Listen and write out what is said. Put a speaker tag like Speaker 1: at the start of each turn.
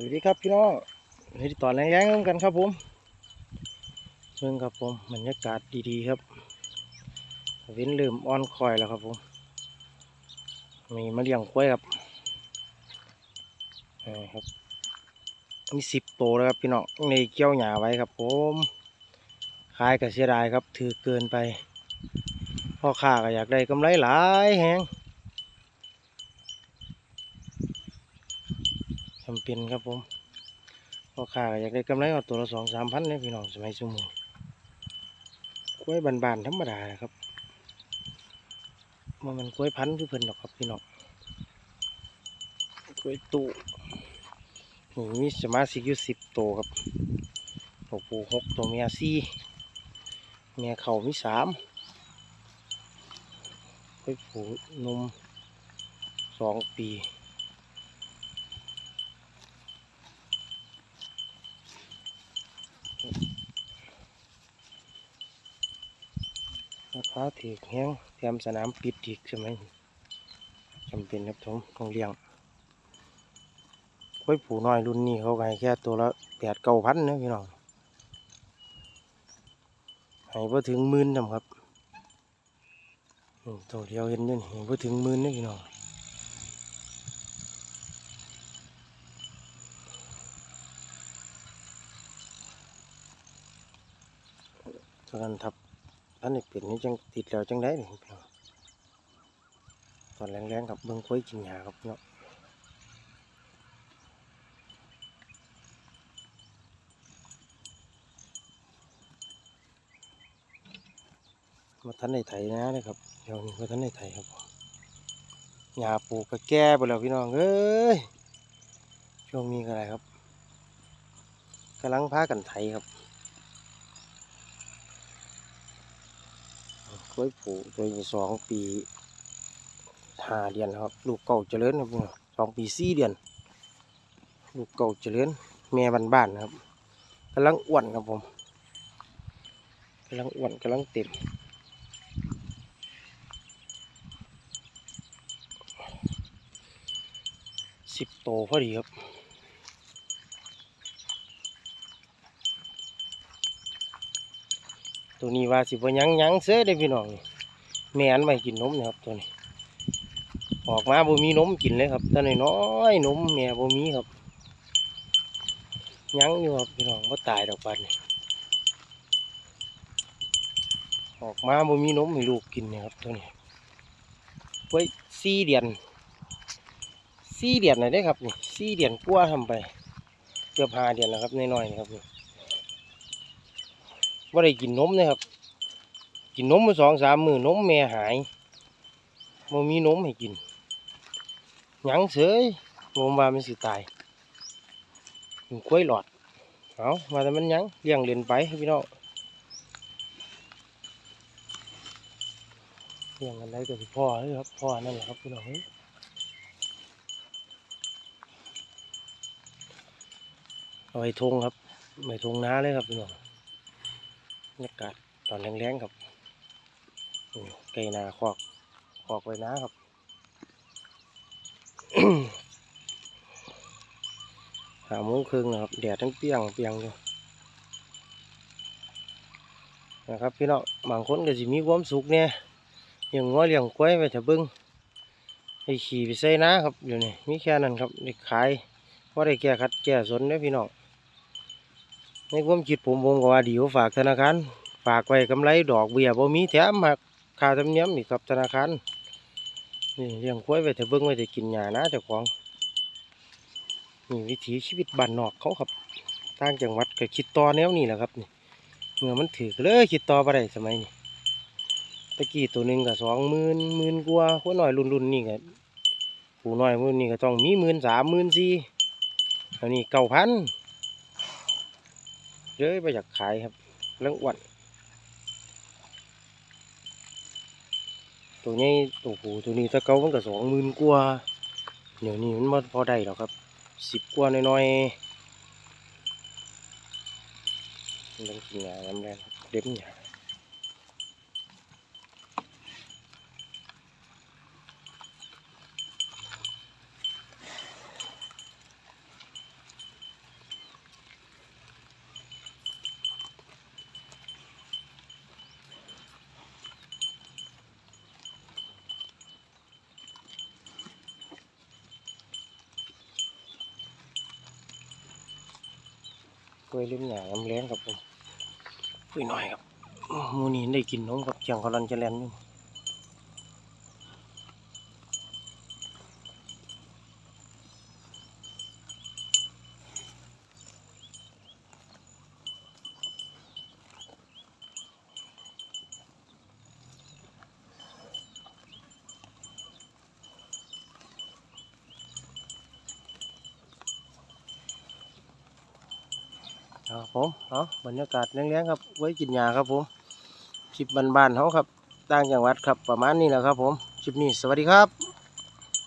Speaker 1: วัสดีครับพี่น้องในต่อแรงๆร่วมกันครับผมเบิ่งครับผมบรรยากาศดีๆครับเว้นเริ่มอ่อนคอยแล้วครับผมมีมาเลี้ยงกล้วยครับนี่ครับมีสิบโตวแล้วครับพี่น้องในเกี้ยวหยาไว้ครับผมขายก็เสียดายครับ ถือเกินไปพ่อค้าก็อยากได้กำไรหลายแฮง จำเป็นครับผมพ่อค้าอยากได้กำไรเอาตัวละสองสามพันเนี่ยพี่น้องสมัยสมุนกล้วยบานๆธรรมดาครับมันมันกล้วยพันธุ์คือเพิ่นดอกครับพี่น้องกล้วยตู้นี่มีสมาชิกอยู่สิบตัวครับตัวผู้หกตัวเมียสี่เมียเข่ามีสามกล้วยผูนมสองปี ราคาถือแห้งเตรียมสนามปิดอีกใช่ไหมจำเป็นครับผมต้องเลี้ยงกล้วยผูน้อยรุ่นนี้เขาให้แค่ตัวละแปดเก้าพันนะพี่น้องให้พอถึงหมื่นจำครับตัวเดียวเห็นยืนให้พอถึงหมื่นนะพี่น้องเท่านั้นทับานนี่เป็นนี่จังติดแล้วจังได้นี่พี่น้องตอนแรงๆกับเบิ้งกล้วยกินหาครับพี่น้องมาท่านในไถนะเลยครับเดี๋ยวนี้มาท่านในไถครับหญ้าปลูกก็แก่ไปแล้วพี่น้องเอ้ยช่วงนี้ก็อะไรครับกำลังพากันไถครับ กล้ว ยผูตัวนี้สองปีห้าเดือนครับ ลูกเก่าเจริญครับสองปีสี่เดือน ลูกเก่าเจริญแม่บ้านๆนครับกำลังอ้วนครับผมกำลังอ้วนกำลังเต็มสิบโตพอดีครับ ตัวนี้ว่าสิบ่หยังยังเสือได้พี่น้องนี่แม่อันไม่กินนมนะครับตัวนี้ ออกมาบ่มีนมกินเลยครับตัวน้อยนมแม่บ่มีครับ ยังอยู่ครับพี่น้องบ่ตายดอกปันนี่ออกมาบ่มีนมให้ลูกกินนะครับตัวนี้ไว้สี่เดือนสี่เดือนน่ะได้ครับนี่สี่เดือนกว่าทำไป เกือบห้าเดือนแล้วครับน้อยๆนี่ครับนี่ ว่าได้กินนมนะครับ กินนมมาสองสามมือนมแม่หายมันมีนมให้กินหยังเสยงมว่ามันสิตายกินกล้วยหลอดเอามาแต่มันยังเลี้ยงเล่นไปให้พี่น้องเลี้ยงกันได้ก็สิพ่อเลยครับพ่อนั่นแหละครับพี่น้องเฮ้ยเอาไว้ทงครับไม่ทงน้าเลยครับพี่น้อง รรยากาศตอนแรงๆครับอืมไก่นาคอกคอกไว้นะครับหาโมงครึ่งนะครับแดดทั้งเปียงเปียงอยู่นะครับพี่น้องบางคนก็สิมีความสุขเนี่ยเลี้ยงงัวเลี้ยงควายไปถ้าเบิ้งไอขี่ไปใส่นะครับอยู่นี่มีแค่นั้นครับได้ขายว่าได้แก้คัดแก้สนเนี่ยพี่น้อง ในความคิดผมผมก็ว่าดีกว่าฝากธนาคารฝากไว้กำไรดอกเบี้ยบ่มีแถมมาค่าธรรมเนียมอีกครับธนาคารนี่เลี้ยงควายไว้แต่เบิ่งไว้แต่กินหญ้านะเจ้าของนี่วิถีชีวิตบ้านนอกเขาครับต่างจังหวัดก็คิดต่อแนวนี้แหละครับนี่เมื่อมันถือเลยคิดต่อบ่ได้สมัยนี้ตะกี้ตัวหนึ่งก็สองหมื่นหมื่นกว่าคนน้อยรุ่นรุ่นนี่ก็ผู้น้อยรุ่นนี่ก็ต้องมีหมื่นสามหมื่นสี่อันนี้เก้าพัน เยอะไปอยากขายครับเรื่องอ้วนตัวนี้ตัวหูตัวนี้ถ้าเกามันก็สองหมื่นกว่าเดี๋ยวนี้มันมาพอได้หรอครับสิบกว่าน้อยๆมันต้องกินยาแรงเด็บยา วยเล่มหยาน้ำแรงครับผมคุยหน่อยครับมูนี่ได้กินน้องครับเจียงกอลันจะแลนอยู่ ครับผมเอาบรรยากาศเลี้ยงๆครับ ไว้กินหญ้าครับผมคลิปบ้านๆเขาครับต่างจังหวัดครับประมาณนี้แหละครับผมคลิปนี้สวัสดีครับ